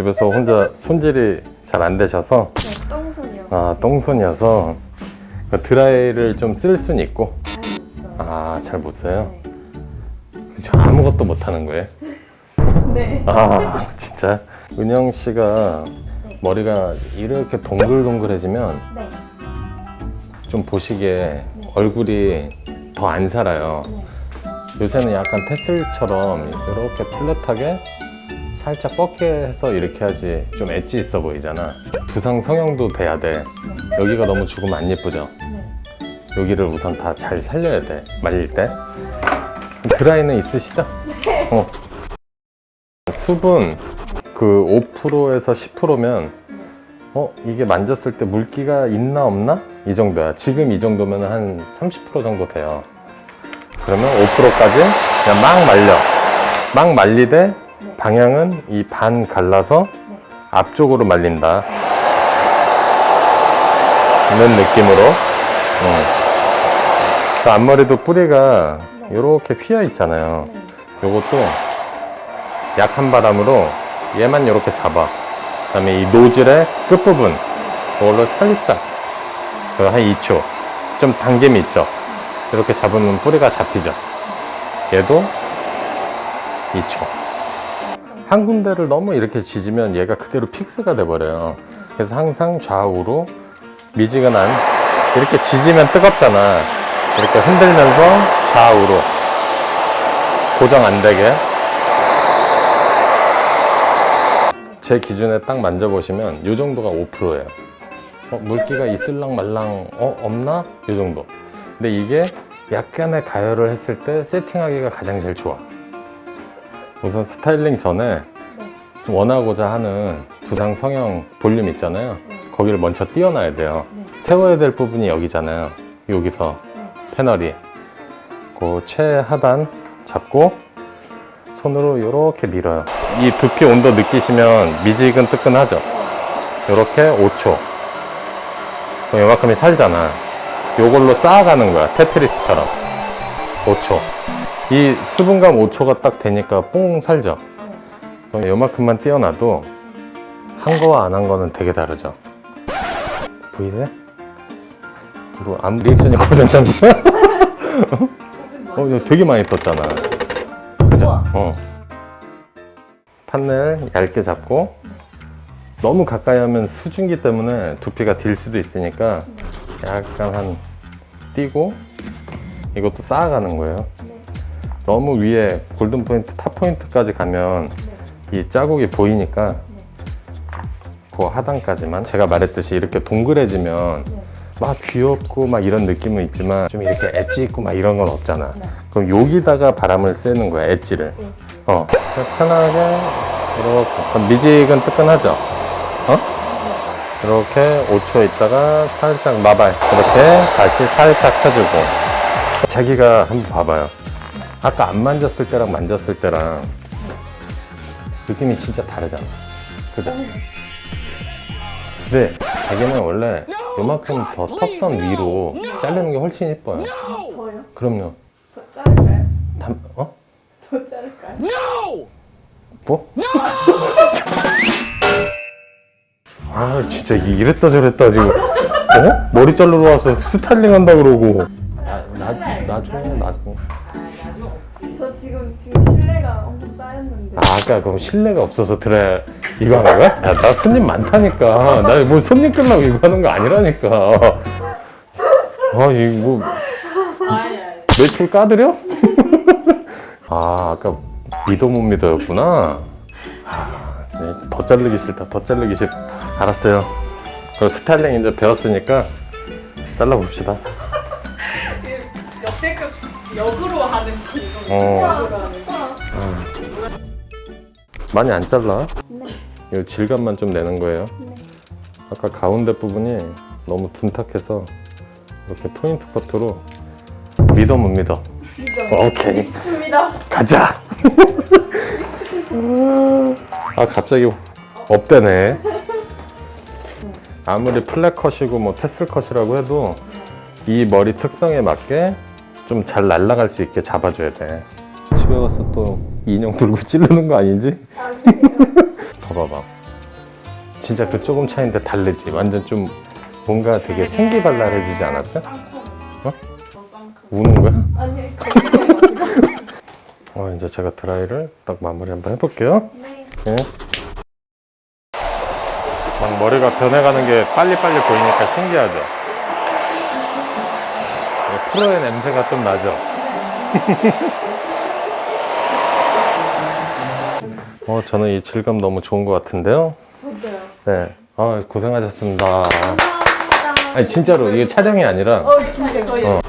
집에서 혼자 손질이 잘 안 되셔서 네, 똥손이요. 아 똥손이어서 그 드라이를 좀 쓸 수는 있고 잘못 써요. 아 잘 못 써요. 저 아무것도 못 하는 거예요. 네. 아 진짜 은영 씨가 네. 머리가 이렇게 동글동글해지면 네. 좀 보시기에 얼굴이 더 안 살아요. 네. 요새는 약간 테슬처럼 이렇게 플랫하게 살짝 뻗게 해서 이렇게 하지 좀 엣지 있어 보이잖아. 두상 성형도 돼야 돼. 여기가 너무 죽으면 안 예쁘죠? 네. 여기를 우선 다 잘 살려야 돼. 말릴 때. 드라이는 있으시죠? 어. 수분 그 5%에서 10%면 어 이게 만졌을 때 물기가 있나 없나 이 정도야. 지금 이 정도면 한 30% 정도 돼요. 그러면 5%까지 그냥 막 말려. 막 말리되 네. 방향은 이 반 갈라서 네. 앞쪽으로 말린다. 이런 느낌으로. 응. 그 앞머리도 뿌리가 네. 이렇게 휘어 있잖아요. 네. 요것도 약한 바람으로 얘만 이렇게 잡아. 그 다음에 이 노즐의 끝부분, 그걸로 살짝, 그한 2초. 좀 당김이 있죠? 이렇게 잡으면 뿌리가 잡히죠? 얘도 2초. 한 군데를 너무 이렇게 지지면 얘가 그대로 픽스가 돼버려요. 그래서 항상 좌우로 미지근한, 이렇게 지지면 뜨겁잖아. 이렇게 흔들면서 좌우로 고정 안 되게 제 기준에 딱 만져보시면 이 정도가 5%예요. 어, 물기가 있을랑 말랑 어 없나? 이 정도. 근데 이게 약간의 가열을 했을 때 세팅하기가 가장 제일 좋아. 우선 스타일링 전에 네. 좀 원하고자 하는 두상 성형 볼륨 있잖아요. 거기를 먼저 띄워놔야 돼요. 네. 세워야 될 부분이 여기잖아요. 여기서 네. 패널이 그 최하단 잡고 손으로 이렇게 밀어요. 이 두피 온도 느끼시면 미지근 뜨끈하죠. 이렇게 5초. 그럼 요만큼이 살잖아. 요걸로 쌓아가는 거야. 테트리스처럼. 5초. 이 수분감 5초가 딱 되니까 뽕 살죠. 네. 그럼 요만큼만 띄어놔도 한 거와 안 한 거는 되게 다르죠. 보이세요? 뭐 아무 리액션이 거야? 어, 이거 되게 많이 떴잖아. 그죠? 어. 판넬 얇게 잡고 너무 가까이 하면 수증기 때문에 두피가 딜 수도 있으니까 약간 한 띄고 이것도 쌓아가는 거예요. 너무 위에 골든 포인트, 탑 포인트까지 가면 이 자국이 보이니까 그 하단까지만 제가 말했듯이 이렇게 동그래지면 네. 막 귀엽고 막 이런 느낌은 있지만 좀 이렇게 엣지 있고 막 이런 건 없잖아. 네. 그럼 여기다가 바람을 쐬는 거야, 엣지를. 네. 어. 편하게 이렇게 그럼 미지근 뜨끈하죠. 어? 이렇게 5초 있다가 살짝 마발 이렇게 다시 살짝 펴주고 자기가 한번 봐봐요. 아까 안 만졌을 때랑 만졌을 때랑 느낌이 진짜 다르잖아. 그죠? 근데 자기는 원래 요만큼 더 턱선 위로 자르는 게 훨씬 예뻐요. 더요? 그럼요. 더 자를까요? 담, 어? 더 자를까요? 뭐? 아 진짜 이- 이랬다 저랬다 지금 어? 머리 자르러 와서 스타일링 한다 그러고 나, 나, 나중에 나중에 저 지금 지금 실내가 엄청 쌓였는데. 아 아까 그럼 실내가 없어서 들어야 이거 하는 거야? 야, 나 손님 많다니까. 나 뭐 손님 끌라고 이거 하는 거 아니라니까. 아 이거 뭐. 매출 까드려? 아 아까 믿어 못 믿어였구나. 아, 네, 더 자르기 싫다 더 자르기 싫다. 알았어요. 그럼 스타일링 이제 배웠으니까 잘라봅시다 역대급 역으로 하는 그 어. 하는 많이 안 잘라? 네. 이 질감만 좀 내는 거예요? 네. 아까 가운데 부분이 너무 둔탁해서 이렇게 포인트 커트로 믿어 못 믿어? 믿어. 오케이. 믿습니다. 가자. 아 갑자기 업되네. 아무리 플랫 컷이고 뭐 테슬 컷이라고 해도 이 머리 특성에 맞게 좀 잘 날아갈 수 있게 잡아줘야 돼 집에 와서 또 인형 들고 찌르는 거 아니지? 더 봐봐 진짜 그 조금 차이인데 다르지. 완전 좀 뭔가 되게 생기발랄해지지 않았어? 어? 우는 거야? 아니 어, 이제 제가 드라이를 딱 마무리 한번 해볼게요. 네. 네. 막 머리가 변해가는 게 빨리빨리 보이니까 신기하죠? 네, 프로의 냄새가 좀 나죠? 어, 저는 이 질감 너무 좋은 것 같은데요? 저도요. 네. 아, 고생하셨습니다. 감사합니다. 아니, 진짜로, 이게 촬영이 아니라, 어 진짜 저희 어.